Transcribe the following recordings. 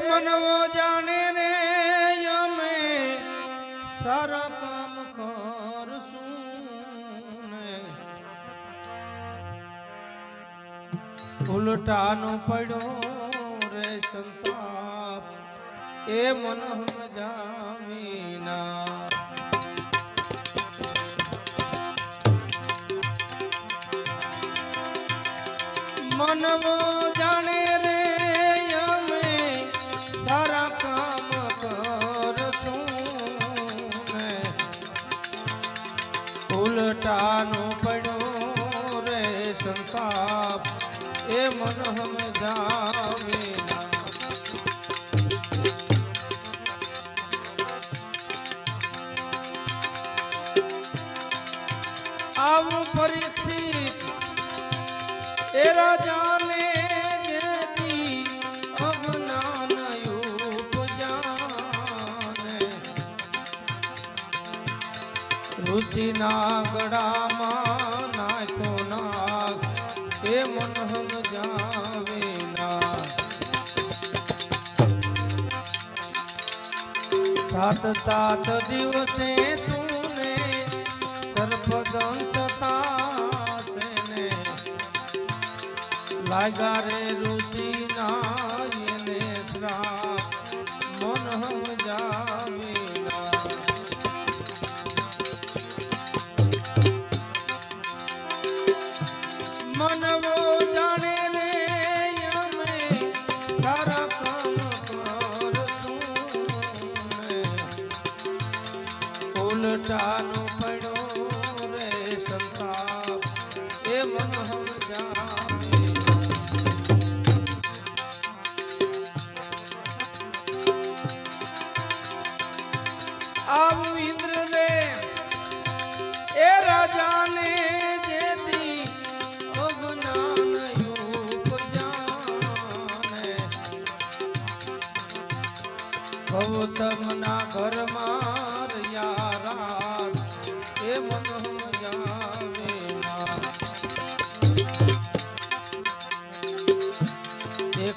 મનવો જાણે રે અમે સારા કામ કરશું ઉલટાનો પડ્યો રે સંતાપ, એ મન જામીના મનવો સંતાપ એ મન જાવે આવું પરિચિત એ રાજાને ઋષિના ગળામાં સાત સાત દિવસે તુને સર્પદંશ તાસે ને લાગા રે ઋષિ નાયને શ્રાપ, મન સમજાવેલા મનવો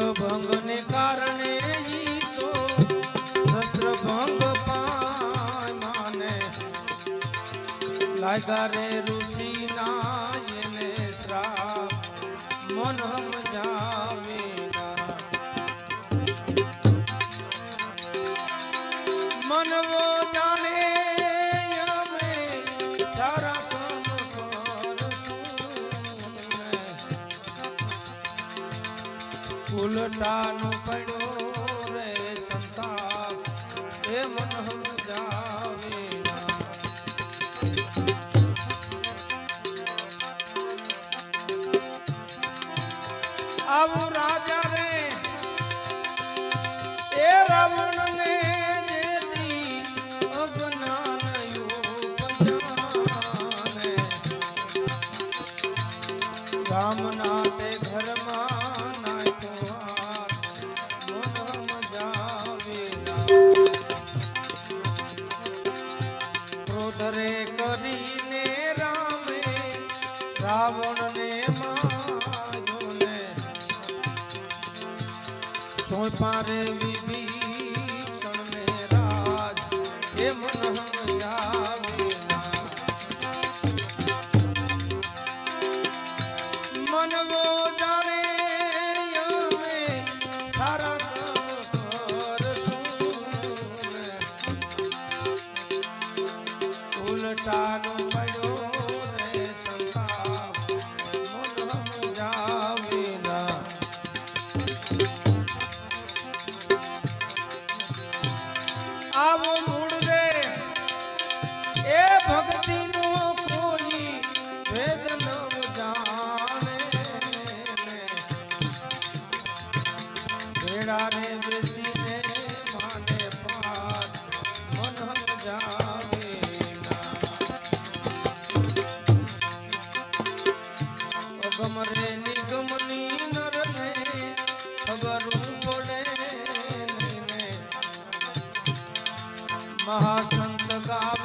ભંગને કારણે તો શસ્ત્ર ભંગ માને. લાગ્યા રે ઋષિ નાયને શ્રાપ મન સમજાવેલા ઉલટાનું પડ્યો રે સંતાપ એ મન સમજાવેલા આવું રાજા રે એ રાવણ ગામના ઘરમાં સોંપા રે વિભીષણ ને. રાજ એ મન સમજાવેલા 감사합니다.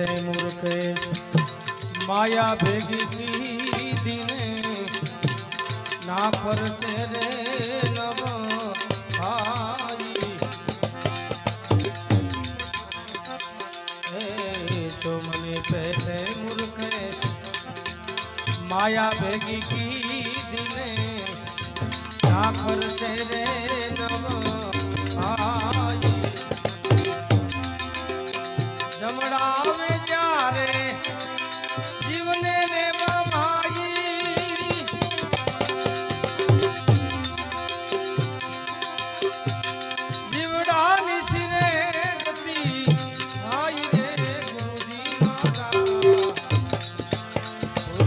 છે મૂર્ખે માયા ભેગી દીને ના પર છે રે નવ તો મને પહેલે મૂર્ખે માયા ભેગી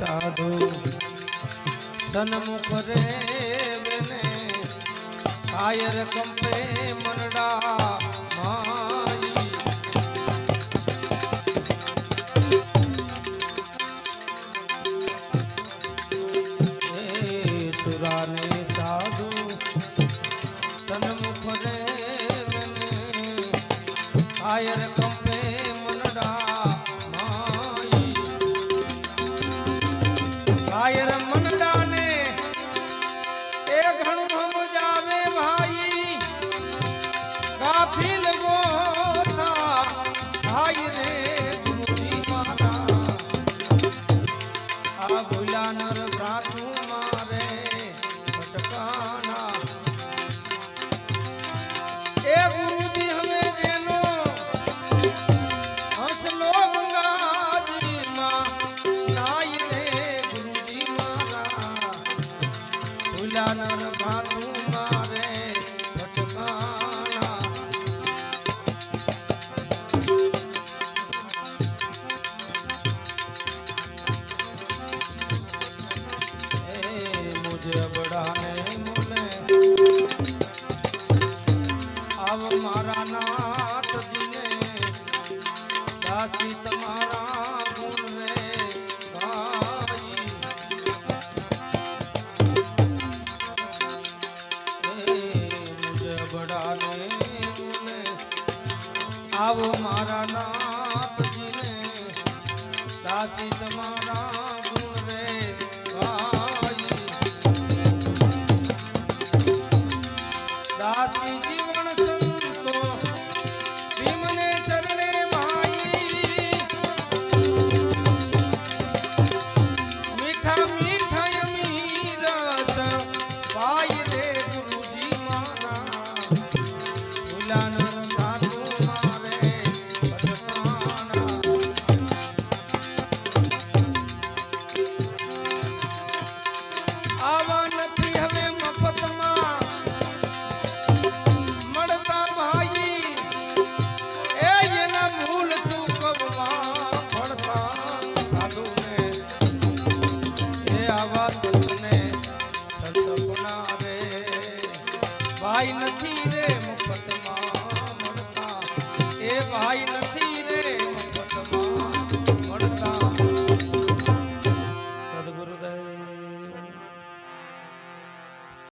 સાધુ સન્મુખ રે કાયર કંપે મનડા ஆயிரம்